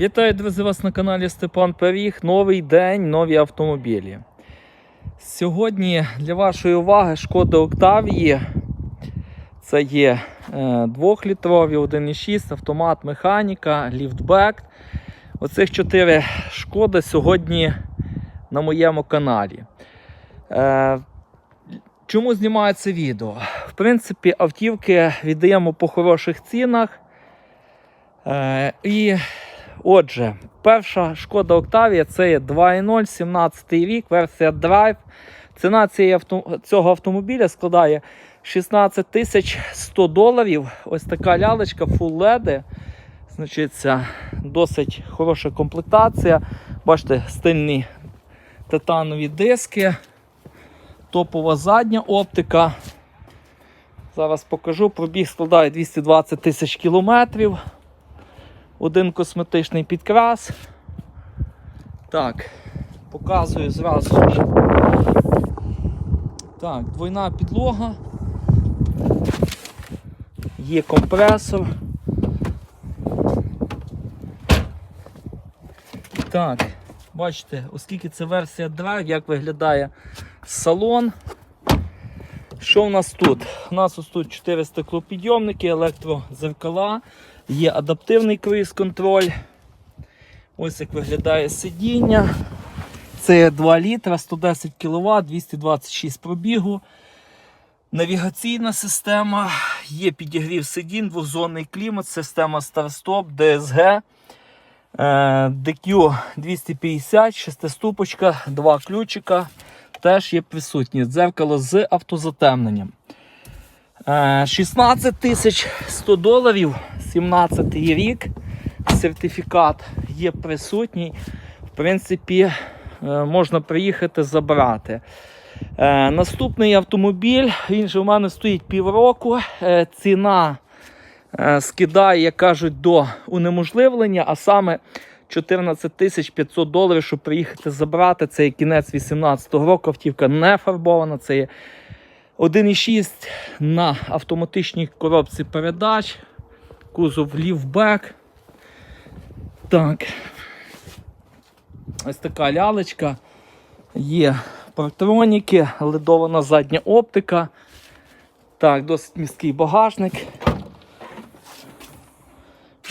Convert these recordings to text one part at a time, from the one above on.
Вітаю, друзі, вас на каналі Степан Періг. Новий день, нові автомобілі. Сьогодні для вашої уваги шкода Октавії. Це є е, 2-літрові, 1,6, автомат, механіка, ліфтбек. Оцих 4 шкоди сьогодні на моєму каналі. Е, чому знімаю це відео? В принципі, автівки віддаємо по хороших цінах. Е, і Отже, перша шкода Октавія це є 2.0, 17 рік, версія Drive. Ціна цього автомобіля складає 16 тисяч 100 доларів. Ось така лялечка Full LED. Значить, це досить хороша комплектація. Бачите, стильні титанові диски, топова задня оптика. Зараз покажу. Пробіг складає 220 тисяч кілометрів. Один косметичний підкрас. Так, показую зразу. Так, двойна підлога. Є компресор. Так, бачите, оскільки це версія Drive, як виглядає салон. Що в нас тут? У нас ось тут 4 стеклопідйомники, електрозеркала, є адаптивний круїз-контроль. Ось як виглядає сидіння. Це 2 літра, 110 кВт, 226 пробігу. Навігаційна система, є підігрів сидінь, двохзонний клімат, система старт-стоп, DSG, DQ 250, шестиступочка, два ключика теж є присутні. Дзеркало з автозатемненням. Е, 16 тисяч 100 доларів, 17 рік. Сертифікат є присутній. В принципі, е, можна приїхати забрати. Е, Наступний автомобіль, він же у мене стоїть півроку. Е, Ціна е, скидає, як кажуть, до унеможливлення, а саме 14 тисяч 500 доларів, щоб приїхати забрати. Це кінець 18-го року. Автівка не фарбована. Це є 1,6 на автоматичній коробці передач. Кузов лівбек. Так. Ось така лялечка. Є партроніки, ледована задня оптика. Так, досить міський багажник.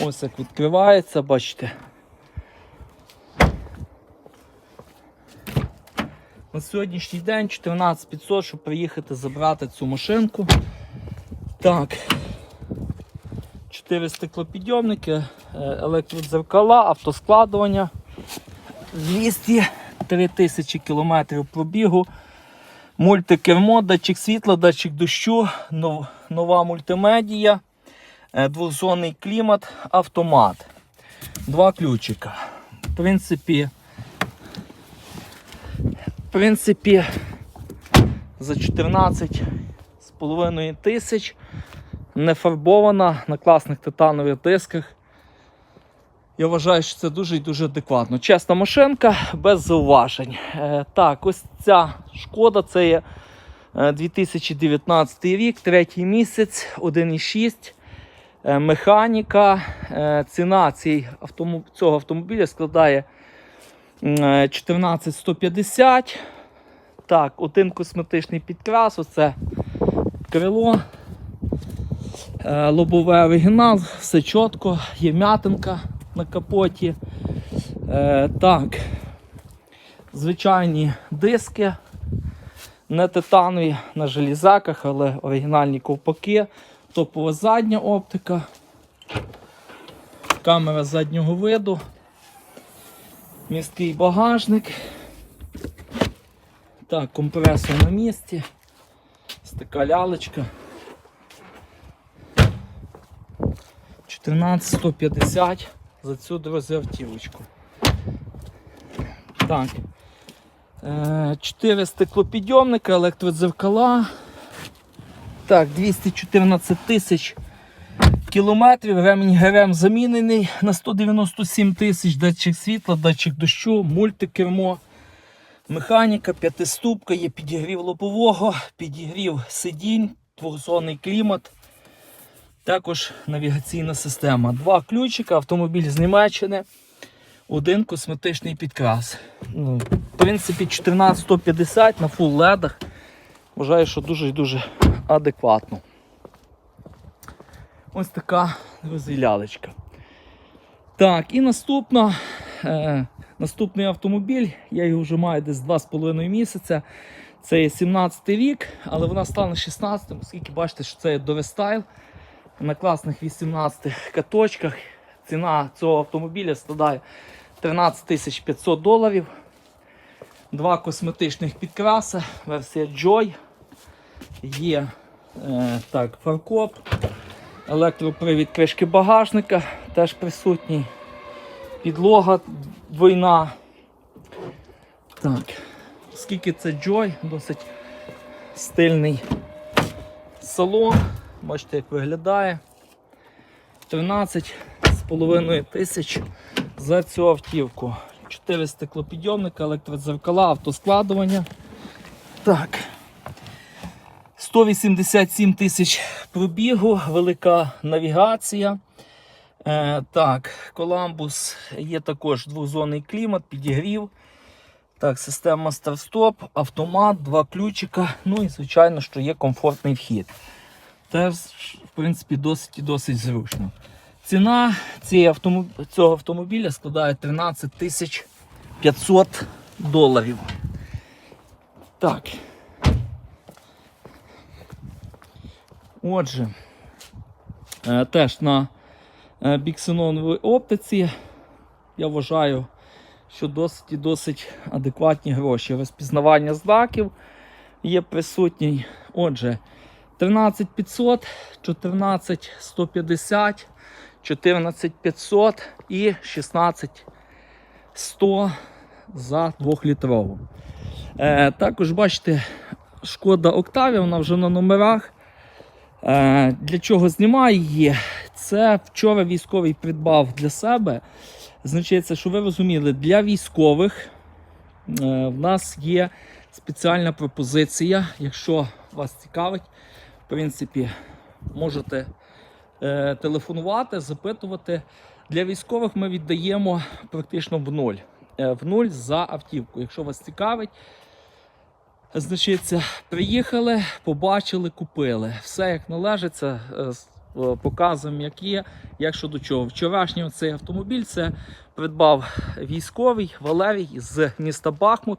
Ось як відкривається, бачите. На сьогоднішній день 14500, щоб приїхати забрати цю машинку. Так. 4 стеклопідйомники, е, електродзеркала, автоскладування. 203 тисячі кілометрів пробігу. Мультикермо, датчик світла, датчик дощу, нова мультимедія, е, двохзонний клімат, автомат. Два ключика. В принципі, в принципі, за 14 з половиною тисяч не фарбована на класних титанових дисках. Я вважаю, що це дуже і дуже адекватно. Чесна машинка, без зауважень. Е, так, ось ця шкода це є е, 2019 рік, третій місяць, 1,6. Е, механіка. Е, ціна цього автомобіля складає 14150. Так, один косметичний підкрас, оце крило. Е, Лобовий оригінал, все чітко, є м'ятинка на капоті. Е, так, звичайні диски, не титанові на железяках, але оригінальні ковпаки, топова задня оптика, камера заднього виду, міський багажник. Так, компресор на місці. Ось така лялечка. 14150 за цю друзі автівочку. Так. Е, 4 стеклопідйомника, електродзеркала. Так, 214 тисяч кілометрів. Ремінь ГРМ замінений на 197 тисяч, датчик світла, датчик дощу, мультикермо. Механіка, п'ятиступка, є підігрів лобового, підігрів сидінь, двохзонний клімат. Також навігаційна система. Два ключика, автомобіль з Німеччини. один косметичний підкрас. Ну, в принципі, 14150 на фул ледах. Вважаю, що дуже і дуже адекватно. Ось така друзі, лялечка. Так, і наступна, е, наступний автомобіль, я його вже маю десь 2,5 місяця. Це є 17 рік, але вона стане 16, оскільки бачите, що це є довестайл на класних 18 каточках. Ціна цього автомобіля складає 13 500 доларів. Два косметичних підкраси, версія Joy. Є е, так, фаркоп, електропривід кришки багажника теж присутній. Підлога двойна. Так, оскільки це Joy, досить стильний салон. Бачите, як виглядає. 13 з половиною тисяч за цю автівку. 4 стеклопідйомника, електродзеркала, автоскладування. Так. 187 тисяч пробігу, велика навігація. Е, так, Коламбус є також двозонний клімат, підігрів. Так, система старт-стоп, автомат, два ключика. Ну і звичайно, що є комфортний вхід. Теж, в принципі, досить і досить зручно. Ціна цього автомобіля складає 13 тисяч 500 доларів. Так. Отже, е, теж на е, біксеноновій оптиці я вважаю, що досить і досить адекватні гроші. Розпізнавання знаків є присутній. Отже, 13500, 14150, 14500 і 16100 за 2-літрову. Е, також бачите, шкода Октавія, вона вже на номерах. Е, для чого знімаю її? Це вчора військовий придбав для себе. Значить, що ви розуміли, для військових е, в нас є спеціальна пропозиція. Якщо вас цікавить, в принципі, можете е, телефонувати, запитувати. Для військових ми віддаємо практично в нуль. В нуль за автівку. Якщо вас цікавить, значить, приїхали, побачили, купили. Все як належиться. е, е, Показуємо, як є, як що до чого. Вчорашній цей автомобіль це придбав військовий Валерій з міста Бахмут.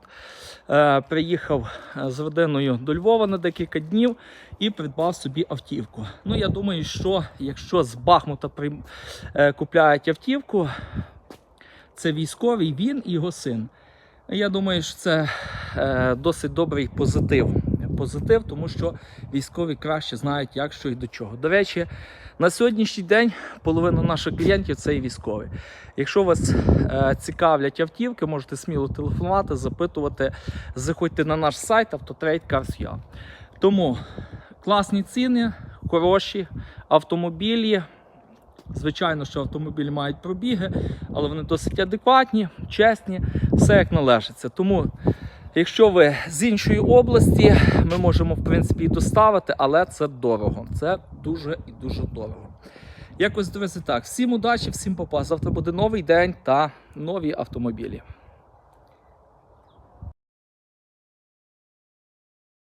Е, приїхав з родиною до Львова на декілька днів і придбав собі автівку. Ну, я думаю, що якщо з Бахмута купляють автівку, це військовий, він і його син. Я думаю, що це досить добрий позитив. Позитив, тому що військові краще знають, як що і до чого. До речі, на сьогоднішній день половина наших клієнтів це і військові. Якщо вас е, цікавлять автівки, можете сміло телефонувати, запитувати, заходьте на наш сайт Автотрейд Тому класні ціни, хороші автомобілі. Звичайно, що автомобілі мають пробіги, але вони досить адекватні, чесні, все як належиться. Тому, якщо ви з іншої області, ми можемо в принципі доставити, але це дорого. Це дуже і дуже дорого. Якось друзі, так. Всім удачі, всім попа. Завтра буде новий день та нові автомобілі.